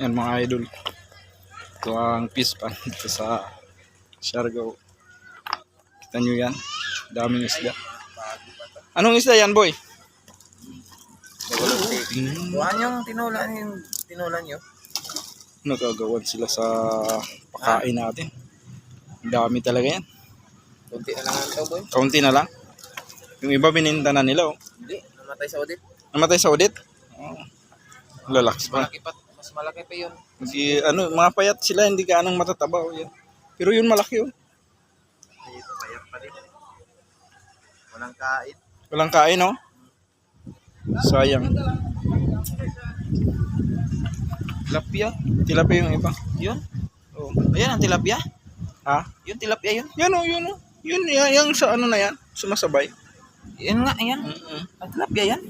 Yan mga idol. Ito ang fish pan dito sa Siargao. Kita nyo yan. Daming isda. Anong isda yan boy? Buwan yung tinulan yung tinulan nyo. Nagagawan sila sa pakain natin. Ang dami talaga yan. Kunti na lang ang tao boy. Kaunti na lang. Yung iba bininta na nila oh. Hindi, namatay sa audit. Namatay sa audit? Oh. Lalakas pa. Malaki pa, mas malaki pa yun. Hindi, ano, mga payat sila, hindi ka anong matataba oh, yan. Pero yun malaki oh. Dito, payat pa rin. Walang kain. Walang kain oh. Sayang. Tilapia. Tilapia yung iba. Yun. Oh. Ayan ang tilapia. Ha? Yung tilapia yun. Yan oh, yun oh. Yun, yan, yung sa ano na yan, sumasabay. Yun nga, ayan. Mm-mm. Ang tilapia yan.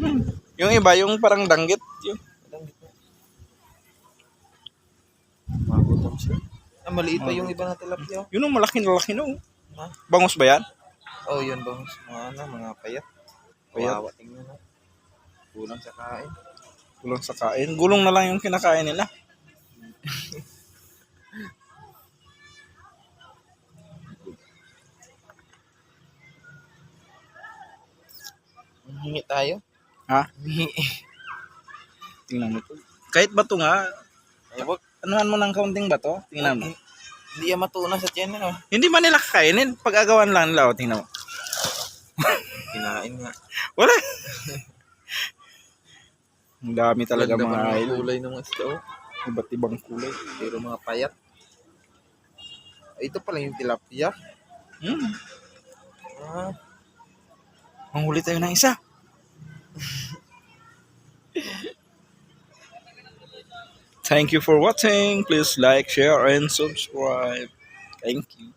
Hmm. Yung iba, yung parang danggit. Yun. Siya. Ah, maliit pa yung iba na tilapia. Yun oh, malaki na laki no. Ha? Bangus ba yan? Oh, yun ba? Mga ano, mga payat. Payat. Kawawa, tingnan mo. Kulang sa kain. Kulang sa kain. Gulong na lang yung kinakain nila. Hingi tayo. Ha? Tingnan mo to. Kahit bato nga, Ay, wag. Anuhan mo ng kaunting bato. Tingnan mo. Hindi yan matunas sa tiyan, ano? Hindi ba nila kakainin? Pag-agawan lang nila. o, Tingnan mo. Kinain nga. Wala. Ang dami talaga Ganda mga idol. kulay ng isda, oh. Iba't ibang kulay. Pero mga payat. Ay, ito pala yung tilapia. Hmm. Ah, Manghuli tayo ng isa. Thank you for watching. Please like, share, and subscribe. Thank you.